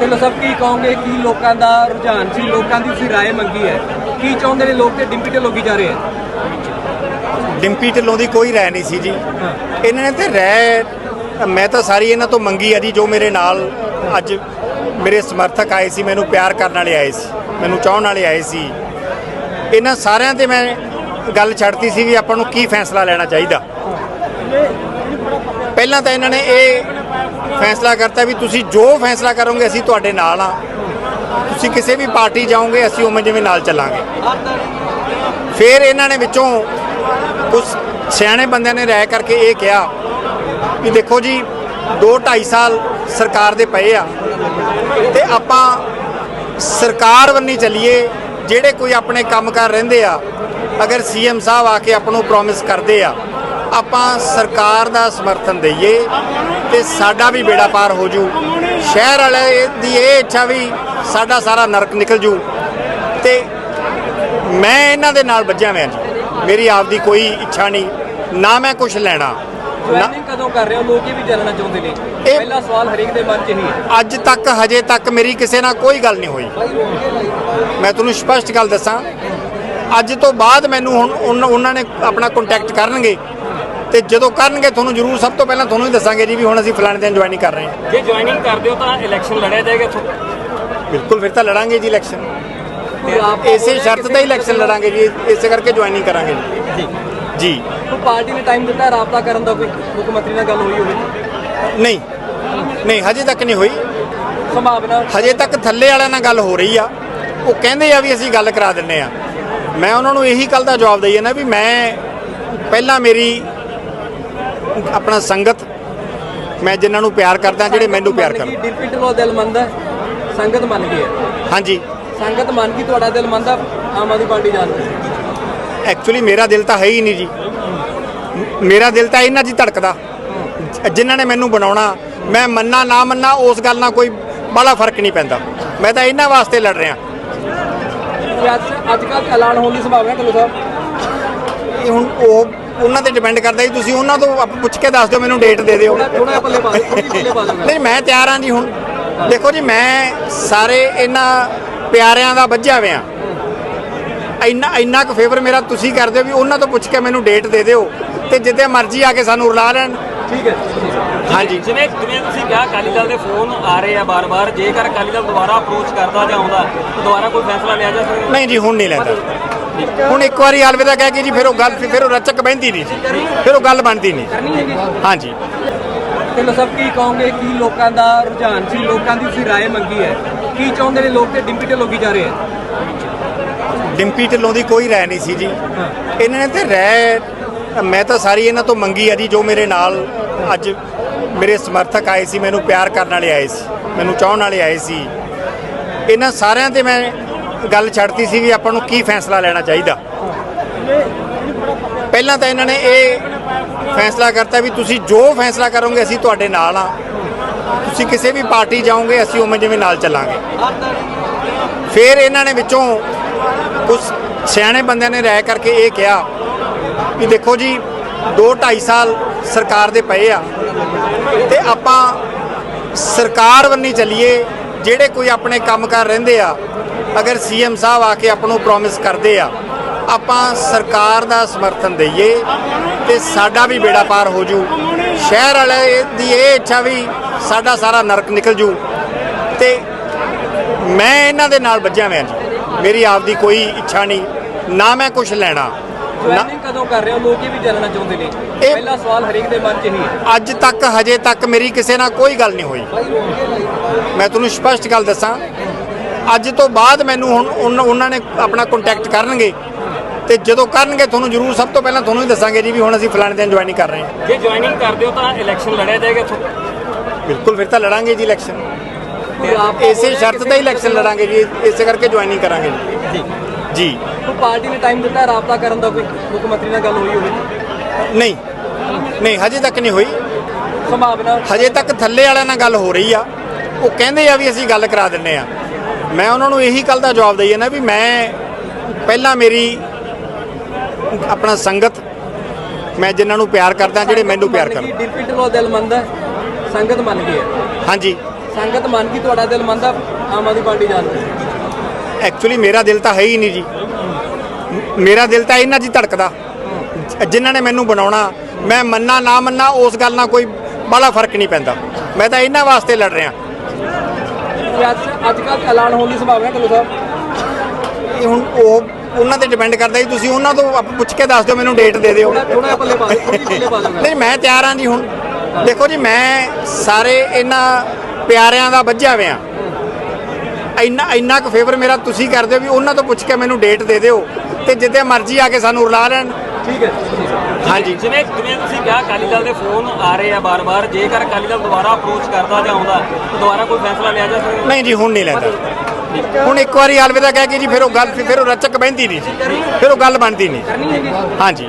ਢਿੱਲੋਂ ਸਾਹਿਬ ਕੀ ਕਹੋਗੇ ਕੀ ਲੋਕਾਂ ਦਾ ਰੁਝਾਨ ਸੀ, ਲੋਕਾਂ ਦੀ ਤੁਸੀਂ ਰਾਏ ਮੰਗੀ ਹੈ? ਕੀ ਚਾਹੁੰਦੇ ਨੇ ਲੋਕ ਤੇ ਡਿੰਪੀ ਢਿੱਲੋਂ ਕੀ ਜਾ ਰਹੇ ਹੈ? ਡਿੰਪੀ ਢਿੱਲੋਂ ਦੀ ਕੋਈ ਰਾਏ ਨਹੀਂ ਸੀ ਜੀ। ਇਹਨਾਂ ਨੇ ਤੇ ਰਾਏ, ਮੈਂ ਤਾਂ ਸਾਰੀ ਇਹਨਾਂ ਤੋਂ ਮੰਗੀ ਹੈ ਜੀ, ਜੋ ਮੇਰੇ ਨਾਲ ਅੱਜ ਮੇਰੇ ਸਮਰਥਕ ਆਏ ਸੀ, ਮੈਨੂੰ ਪਿਆਰ ਕਰਨ ਵਾਲੇ ਆਏ ਸੀ, ਮੈਨੂੰ ਚਾਹਣ ਵਾਲੇ ਆਏ ਸੀ। ਇਹਨਾਂ ਸਾਰਿਆਂ ਤੇ ਮੈਂ ਗੱਲ ਛੱਡਤੀ ਸੀ ਵੀ ਆਪਾਂ ਨੂੰ ਕੀ ਫੈਸਲਾ ਲੈਣਾ ਚਾਹੀਦਾ। ਪਹਿਲਾਂ ਤਾਂ ਇਹਨਾਂ ਨੇ ਇਹ ਫੈਸਲਾ ਕਰਤਾ ਵੀ ਤੁਸੀਂ ਜੋ ਫੈਸਲਾ ਕਰੋਗੇ ਅਸੀਂ ਤੁਹਾਡੇ ਨਾਲ ਆ ਤੁਸੀਂ ਕਿਸੇ ਵੀ ਪਾਰਟੀ ਜਾਓਗੇ, ਅਸੀਂ ਉਵੇਂ ਜਿਵੇਂ ਨਾਲ ਚੱਲਾਂਗੇ। ਫਿਰ ਇਹਨਾਂ ਨੇ ਵਿੱਚੋਂ ਕੁਝ ਸਿਆਣੇ ਬੰਦਿਆਂ ਨੇ ਰਾਇ ਕਰਕੇ ਇਹ ਕਿਹਾ ਵੀ ਦੇਖੋ ਜੀ 2 2.5 ਸਾਲ ਸਰਕਾਰ ਦੇ ਪਏ ਆ ਤੇ ਆਪਾਂ ਸਰਕਾਰ ਵੰਨੀ ਚੱਲੀਏ, ਜਿਹੜੇ ਕੋਈ ਆਪਣੇ ਕੰਮ ਕੰਮਕਾਰ ਰਹਿੰਦੇ ਆ, ਅਗਰ ਸੀਐਮ ਸਾਹਿਬ ਆ ਕੇ ਆਪਾਂ ਨੂੰ ਪ੍ਰੋਮਿਸ ਕਰਦੇ ਆ ਆਪਾਂ ਸਰਕਾਰ ਦਾ ਸਮਰਥਨ ਦਈਏ ਤੇ ਸਾਡਾ ਵੀ ਬੇੜਾ ਪਾਰ ਹੋ ਜੂ। ਸ਼ਹਿਰ ਵਾਲੇ ਦੀ ਇਹ ਇੱਛਾ ਵੀ ਸਾਡਾ ਸਾਰਾ ਨਰਕ ਨਿਕਲ ਜੂ। ਤੇ ਮੈਂ ਇਹਨਾਂ ਦੇ ਨਾਲ ਵੱਜਿਆ ਹੋਇਆ ਜੀ। ਮੇਰੀ ਆਪਦੀ ਕੋਈ ਇੱਛਾ ਨਹੀਂ ਨਾ ਮੈਂ ਕੁਝ ਲੈਣਾ ਨਾ- ਜੁਆਇਨਿੰਗ ਕਦੋਂ ਕਰ ਰਹੇ ਹੋ? ਲੋਕ ਇਹ ਵੀ ਜਾਣਨਾ ਚਾਹੁੰਦੇ ਨੇ। ਇਹ- ਪਹਿਲਾ ਸਵਾਲ ਹਰੇਕ ਦੇ ਮਨ 'ਚ ਹੀ ਹੈ। ਅੱਜ ਤੱਕ ਹਜੇ ਤੱਕ ਮੇਰੀ ਕਿਸੇ ਨਾਲ ਕੋਈ ਗੱਲ ਨਹੀਂ ਹੋਈ। ਮੈਂ ਤੁਹਾਨੂੰ ਸਪਸ਼ਟ ਗੱਲ ਦੱਸਾਂ ਅੱਜ ਤੋਂ ਬਾਅਦ ਮੈਨੂੰ ਹੁਣ ਉਹਨਾਂ ਨੇ ਆਪਣਾ ਕੰਟੈਕਟ ਕਰਨਗੇ। ਤੇ ਜਦੋਂ ਕਰਨਗੇ ਤੁਹਾਨੂੰ ਜ਼ਰੂਰ ਸਭ ਤੋਂ ਪਹਿਲਾਂ ਤੁਹਾਨੂੰ ਹੀ ਦੱਸਾਂਗੇ ਜੀ ਵੀ ਹੁਣ ਅਸੀਂ ਫਲਾਣੇ ਦਿਨ ਜੁਆਇਨਿੰਗ ਕਰ ਰਹੇ ਹਾਂ। ਜੇ ਜੁਆਇਨਿੰਗ ਕਰਦੇ ਹੋ ਤਾਂ ਇਲੈਕਸ਼ਨ ਲੜਿਆ ਜਾਏਗਾ ਇੱਥੋਂ? ਬਿਲਕੁਲ ਫਿਰ ਤਾਂ ਲੜਾਂਗੇ ਜੀ ਇਲੈਕਸ਼ਨ ਕੋਈ ਆਪ ਇਸੇ ਸ਼ਰਤ ਤੇ ਇਲੈਕਸ਼ਨ ਲੜਾਂਗੇ ਜੀ ਇਸੇ ਕਰਕੇ ਜੁਆਇਨਿੰਗ ਕਰਾਂਗੇ ਜੀ। ਜੀ। ਕੋਈ ਪਾਰਟੀ ਨੇ ਟਾਈਮ ਦਿੱਤਾ ਰਾਬਤਾ ਕਰਨ ਦਾ ਕੋਈ ਮੁੱਖ ਮੰਤਰੀ ਨਾਲ ਗੱਲ ਹੋਈ ਹੋਵੇ? ਨਹੀਂ ਨਹੀਂ ਹਜੇ ਤੱਕ ਨਹੀਂ ਹੋਈ। ਸੰਭਾਵਨਾ? ਹਜੇ ਤੱਕ ਥੱਲੇ ਵਾਲਿਆਂ ਨਾਲ ਗੱਲ ਹੋ ਰਹੀ ਆ। ਉਹ ਕਹਿੰਦੇ ਆ ਵੀ ਅਸੀਂ ਗੱਲ ਕਰਾ ਦਿੰਨੇ ਆ। ਮੈਂ ਉਹਨਾਂ ਨੂੰ ਇਹੀ ਕੱਲ ਦਾ ਜਵਾਬ ਦਈ ਨਾ ਵੀ ਮੈਂ ਪਹਿਲਾਂ ਮੇਰੀ ਆਪਣਾ ਸੰਗਤ ਮੈਂ ਜਿਨ੍ਹਾਂ ਨੂੰ ਪਿਆਰ ਕਰਦਾ ਜਿਹੜੇ ਮੈਨੂੰ ਪਿਆਰ ਕਰਦੇ ਡਿੰਪੀ ਢਿੱਲੋਂ ਦਿਲ ਮੰਨਦਾ ਸੰਗਤ ਮੰਨ ਗਈ ਹੈ। ਹਾਂਜੀ। ਸੰਗਤ ਮੰਨ ਗਈ ਤੁਹਾਡਾ ਦਿਲ ਮੰਨਦਾ ਆਮ ਆਦਮੀ ਪਾਰਟੀ ਜਾਣ ਐਕਚੁਅਲੀ ਮੇਰਾ ਦਿਲ ਤਾਂ ਹੈ ਹੀ ਨਹੀਂ ਜੀ। ਮੇਰਾ ਦਿਲ ਤਾਂ ਇਹਨਾਂ ਹੀ ਧੜਕਦਾ। ਜਿਨ੍ਹਾਂ ਨੇ ਮੈਨੂੰ ਬਣਾਉਣਾ ਮੈਂ ਮੰਨਾ ਨਾ ਮੰਨਾ ਉਸ ਗੱਲ ਨਾਲ ਕੋਈ ਬੜਾ ਫ਼ਰਕ ਨਹੀਂ ਪੈਂਦਾ। ਮੈਂ ਤਾਂ ਇਹਨਾਂ ਵਾਸਤੇ ਲੜ ਰਿਹਾ। ਅੱਜ ਕੱਲ੍ਹ ਐਲਾਨ ਹੋਣ ਦੀ ਸੰਭਾਵਨਾ ਢਿੱਲੋਂ ਸਾਹਿਬ? ਇਹ ਹੁਣ ਉਹ ਉਹਨਾਂ ਤੇ ਡਿਪੈਂਡ ਕਰਦਾ ਜੀ ਤੁਸੀਂ ਉਹਨਾਂ ਤੋਂ ਆਪ ਪੁੱਛ ਕੇ ਦੱਸ ਦਿਓ ਮੈਨੂੰ ਡੇਟ ਦੇ ਦਿਓ। ਥੋੜਾ ਪੱਲੇ ਪਾ ਦਿਓ ਦਿਓ ਨਹੀਂ ਮੈਂ ਤਿਆਰ ਹਾਂ ਜੀ ਹੁਣ। ਦੇਖੋ ਜੀ ਮੈਂ ਸਾਰੇ ਇਹਨਾਂ ਪਿਆਰਿਆਂ ਦਾ ਵੱਜਿਆ ਹੋਇਆ। ਇੰਨਾ ਇੰਨਾ ਕੁ ਫੇਵਰ ਮੇਰਾ ਤੁਸੀਂ ਕਰਦੇ ਹੋ ਵੀ ਉਹਨਾਂ ਤੋਂ ਪੁੱਛ ਕੇ ਮੈਨੂੰ ਡੇਟ ਦੇ ਦਿਓ ਤੇ ਜਿੱਦੇ ਮਰਜ਼ੀ ਆ ਕੇ ਸਾਨੂੰ ਰਲਾ ਲੈਣ। ਠੀਕ ਹੈ ਹਾਂਜੀ। ਜਿਵੇਂ ਜਿਵੇਂ ਤੁਸੀਂ ਕਿਹਾ ਅਕਾਲੀ ਦਲ ਦੇ ਫੋਨ ਆ ਰਹੇ ਆ ਬਾਰ-ਬਾਰ ਜੇਕਰ ਅਕਾਲੀ ਦਲ ਦੁਬਾਰਾ ਅਪਰੋਚ ਕਰਦਾ ਜਾਂ ਆਉਂਦਾ ਤਾਂ ਦੁਬਾਰਾ ਕੋਈ ਫੈਸਲਾ ਲਿਆ ਜਾ ਸਕਦਾ? ਨਹੀਂ ਜੀ ਹੁਣ ਨਹੀਂ ਲੈਂਦਾ। ਹੁਣ ਇੱਕ ਵਾਰੀ ਅਲਵਿਦਾ ਕਹਿ ਕੇ ਜੀ ਫਿਰ ਉਹ ਗੱਲ ਫਿਰ ਉਹ ਰਚਕ ਬਹਿੰਦੀ ਨਹੀਂ ਜੀ ਫਿਰ ਉਹ ਗੱਲ ਬਣਦੀ ਨਹੀਂ ਹਾਂਜੀ। ਢਿੱਲੋਂ ਸਾਹਿਬ ਕੀ ਕਹੋਗੇ ਕੀ ਲੋਕਾਂ ਦਾ ਰੁਝਾਨ ਸੀ ਲੋਕਾਂ ਦੀ ਤੁਸੀਂ ਰਾਏ ਮੰਗੀ ਹੈ। ਕੀ ਚਾਹੁੰਦੇ ਨੇ ਲੋਕ ਤੇ ਡਿੰਪੀ ਢਿੱਲੋਂ ਕੀ ਜਾ ਰਹੇ ਹੈ? ਡਿੰਪੀ ਢਿੱਲੋਂ ਦੀ ਕੋਈ ਰਾਏ ਨਹੀਂ ਸੀ ਜੀ। ਇਹਨਾਂ ਨੇ ਤੇ ਰਾਏ ਮੈਂ ਤਾਂ ਸਾਰੀ ਇਹਨਾਂ ਤੋਂ ਮੰਗੀ ਆ ਜੀ ਜੋ ਮੇਰੇ ਨਾਲ ਅੱਜ ਮੇਰੇ ਸਮਰਥਕ ਆਏ ਸੀ ਮੈਨੂੰ ਪਿਆਰ ਕਰਨ ਵਾਲੇ ਆਏ ਸੀ ਮੈਨੂੰ ਚਾਹਣ ਵਾਲੇ ਆਏ ਸੀ। ਇਹਨਾਂ ਸਾਰਿਆਂ ਤੇ ਮੈਂ ਗੱਲ ਛੱਡਤੀ ਸੀ ਵੀ ਆਪਾਂ ਨੂੰ ਕੀ ਫੈਸਲਾ ਲੈਣਾ ਚਾਹੀਦਾ। ਪਹਿਲਾਂ ਤਾਂ ਇਹਨਾਂ ਨੇ ਇਹ ਫੈਸਲਾ ਕਰਤਾ ਵੀ ਤੁਸੀਂ ਜੋ ਫੈਸਲਾ ਕਰੋਗੇ ਅਸੀਂ ਤੁਹਾਡੇ ਨਾਲ ਆ ਤੁਸੀਂ ਕਿਸੇ ਵੀ ਪਾਰਟੀ ਜਾਓਗੇ, ਅਸੀਂ ਉਵੇਂ ਜਿਵੇਂ ਨਾਲ ਚੱਲਾਂਗੇ। ਫਿਰ ਇਹਨਾਂ ਨੇ ਵਿੱਚੋਂ ਕੁਝ ਸਿਆਣੇ ਬੰਦਿਆਂ ਨੇ ਰਾਇ ਕਰਕੇ ਇਹ ਕਿਹਾ ਵੀ ਦੇਖੋ ਜੀ 2 2.5 ਸਾਲ ਸਰਕਾਰ ਦੇ ਪਏ ਆ ਤੇ ਆਪਾਂ ਸਰਕਾਰ ਵੰਨੀ ਚੱਲੀਏ, ਜਿਹੜੇ ਕੋਈ ਆਪਣੇ ਕੰਮ ਕੰਮਕਾਰ ਰਹਿੰਦੇ ਆ ਅਗਰ ਸੀਐਮ ਸਾਹਿਬ ਆ ਕੇ ਆਪਾਂ ਨੂੰ ਪ੍ਰੋਮਿਸ ਕਰਦੇ ਆ ਆਪਾਂ ਸਰਕਾਰ ਦਾ ਸਮਰਥਨ ਦਈਏ ਤੇ ਸਾਡਾ ਵੀ ਬੇੜਾ ਪਾਰ ਹੋ ਜੂ। ਸ਼ਹਿਰ ਵਾਲੇ ਦੀ ਇਹ ਇੱਛਾ ਵੀ ਸਾਡਾ ਸਾਰਾ ਨਰਕ ਨਿਕਲ ਜੂ। ਤੇ ਮੈਂ ਇਹਨਾਂ ਦੇ ਨਾਲ ਵੱਜਿਆ ਜੀ। ਮੇਰੀ ਆਪਦੀ ਕੋਈ ਇੱਛਾ ਨਹੀਂ ਨਾ ਮੈਂ ਕੁਝ ਲੈਣਾ। ਜੁਆਇਨਿੰਗ ਕਦੋਂ ਕਰ ਰਹੇ ਹੋ? ਲੋਕ ਇਹ ਵੀ ਜਾਣਨਾ ਚਾਹੁੰਦੇ ਨੇ। ਪਹਿਲਾ ਸਵਾਲ ਹਰੇਕ ਦੇ ਮਨ 'ਚ ਹੀ ਹੈ। ਅੱਜ ਤੱਕ ਹਜੇ ਤੱਕ ਮੇਰੀ ਕਿਸੇ ਨਾਲ ਕੋਈ ਗੱਲ ਨਹੀਂ ਹੋਈ। ਮੈਂ ਤੁਹਾਨੂੰ ਸਪਸ਼ਟ ਗੱਲ ਦੱਸਾਂ ਅੱਜ ਤੋਂ ਬਾਅਦ ਮੈਨੂੰ ਹੁਣ ਉਹਨਾਂ ਨੇ ਆਪਣਾ ਕੰਟੈਕਟ ਕਰਨਗੇ। ਤੇ ਜਦੋਂ ਕਰਨਗੇ ਤੁਹਾਨੂੰ ਜ਼ਰੂਰ ਸਭ ਤੋਂ ਪਹਿਲਾਂ ਤੁਹਾਨੂੰ ਹੀ ਦੱਸਾਂਗੇ ਜੀ ਵੀ ਹੁਣ ਅਸੀਂ ਫਲਾਣੇ ਦਿਨ ਜੁਆਇਨਿੰਗ ਕਰ ਰਹੇ ਹਾਂ। ਜੇ ਜੁਆਇਨਿੰਗ ਕਰਦੇ ਹੋ ਤਾਂ ਇਲੈਕਸ਼ਨ ਲੜਿਆ ਜਾਏਗਾ ਬਿਲਕੁਲ ਫਿਰ ਤਾਂ ਲੜਾਂਗੇ ਜੀ ਇਲੈਕਸ਼ਨ ਇਸੇ ਸ਼ਰਤ ਤੇ ਇਲੈਕਸ਼ਨ ਲੜਾਂਗੇ ਜੀ ਇਸੇ ਕਰਕੇ ਜੁਆਇਨਿੰਗ ਕਰਾਂਗੇ ਜੀ। ਜੀ। ਜੀ। ਕੋਈ ਪਾਰਟੀ ਨੇ ਟਾਈਮ ਦਿੱਤਾ ਰਾਬਤਾ ਕਰਨ ਦਾ ਕੋਈ ਮੁੱਖ ਮੰਤਰੀ ਨਾਲ ਗੱਲ ਹੋਈ ਹੋਵੇ? ਨਹੀਂ ਨਹੀਂ ਹਜੇ ਤੱਕ ਨਹੀਂ ਹੋਈ। ਸੰਭਾਵਨਾ ਹਜੇ ਤੱਕ ਥੱਲੇ ਵਾਲਿਆਂ ਨਾਲ ਗੱਲ ਹੋ ਰਹੀ ਆ। ਉਹ ਕਹਿੰਦੇ ਆ ਵੀ ਅਸੀਂ ਗੱਲ ਕਰਾ ਦਿੰਨੇ ਆ। ਮੈਂ ਉਹਨਾਂ ਨੂੰ ਇਹੀ ਕੱਲ ਦਾ ਜਵਾਬ ਦਈ ਨਾ ਵੀ ਮੈਂ ਪਹਿਲਾਂ ਮੇਰੀ ਆਪਣਾ ਸੰਗਤ ਮੈਂ ਜਿਨ੍ਹਾਂ ਨੂੰ ਪਿਆਰ ਕਰਦਾ ਜਿਹੜੇ ਮੈਨੂੰ ਪਿਆਰ ਕਰਦੇ ਡਿੰਪੀ ਢਿੱਲੋਂ ਦਿਲ ਮੰਨਦਾ ਸੰਗਤ ਮੰਨ ਗਈ ਹੈ। ਹਾਂਜੀ। ਸੰਗਤ ਮੰਨ ਗਈ ਤੁਹਾਡਾ ਦਿਲ ਮੰਨਦਾ ਆਮ ਆਦਮੀ ਪਾਰਟੀ ਨੂੰ ਐਕਚੁਅਲੀ ਮੇਰਾ ਦਿਲ ਤਾਂ ਹੈ ਹੀ ਨਹੀਂ ਜੀ। ਮੇਰਾ ਦਿਲ ਤਾਂ ਇਹਨਾਂ ਹੀ ਧੜਕਦਾ। ਜਿਨ੍ਹਾਂ ਨੇ ਮੈਨੂੰ ਬਣਾਉਣਾ ਮੈਂ ਮੰਨਾ ਨਾ ਮੰਨਾ ਉਸ ਗੱਲ ਨਾਲ ਕੋਈ ਬੜਾ ਫ਼ਰਕ ਨਹੀਂ ਪੈਂਦਾ। ਮੈਂ ਤਾਂ ਇਹਨਾਂ ਵਾਸਤੇ ਲੜ ਰਿਹਾ। ਕਿ ਅੱਜ ਅੱਜ ਕੱਲ੍ਹ ਐਲਾਨ ਹੋਣ ਦੀ ਸੰਭਾਵਨਾ ਢਿੱਲੋਂ ਸਾਹਿਬ ਇਹ ਹੁਣ ਉਹ ਉਹਨਾਂ ਤੇ ਡਿਪੈਂਡ ਕਰਦਾ ਜੀ ਤੁਸੀਂ ਉਹਨਾਂ ਤੋਂ ਆਪ ਪੁੱਛ ਕੇ ਦੱਸ ਦਿਓ ਮੈਨੂੰ ਡੇਟ ਦੇ ਦਿਓ। ਥੋੜਾ ਪੱਲੇ ਪਾ ਨਹੀਂ ਮੈਂ ਤਿਆਰ ਹਾਂ ਜੀ ਹੁਣ। ਦੇਖੋ ਜੀ ਮੈਂ ਸਾਰੇ ਇਹਨਾਂ ਪਿਆਰਿਆਂ ਦਾ ਵੱਜਿਆ ਹੋਇਆ। ਇੰਨਾ ਇੰਨਾ ਕੁ ਫੇਵਰ ਮੇਰਾ ਤੁਸੀਂ ਕਰਦੇ ਹੋ ਵੀ ਉਹਨਾਂ ਤੋਂ ਪੁੱਛ ਕੇ ਮੈਨੂੰ ਡੇਟ ਦੇ ਦਿਓ। ਤੇ ਜਿੱਦੇ ਮਰਜ਼ੀ ਆ ਕੇ ਸਾਨੂੰ ਰਲਾ ਲੈਣ। ਠੀਕ ਹੈ ਹਾਂਜੀ। ਜਿਵੇਂ ਜਿਵੇਂ ਤੁਸੀਂ ਕਿਹਾ ਅਕਾਲੀ ਦਲ ਦੇ ਫੋਨ ਆ ਰਹੇ ਆ ਬਾਰ-ਬਾਰ ਜੇਕਰ ਅਕਾਲੀ ਦਲ ਦੁਬਾਰਾ ਅਪਰੋਚ ਕਰਦਾ ਜਾਂ ਆਉਂਦਾ ਤਾਂ ਦੁਬਾਰਾ ਕੋਈ ਫੈਸਲਾ ਲਿਆ ਜਾ ਸਕਦਾ? ਨਹੀਂ ਜੀ ਹੁਣ ਨਹੀਂ ਲੈਂਦਾ। ਹੁਣ ਇੱਕ ਵਾਰੀ ਅਲਵਿਦਾ ਕਹਿ ਕੇ ਜੀ ਫਿਰ ਉਹ ਗੱਲ ਫਿਰ ਉਹ ਰਚਕ ਬਹਿੰਦੀ ਨਹੀਂ। ਜੀ ਫਿਰ ਉਹ ਗੱਲ ਬਣਦੀ ਨਹੀਂ। ਹਾਂਜੀ।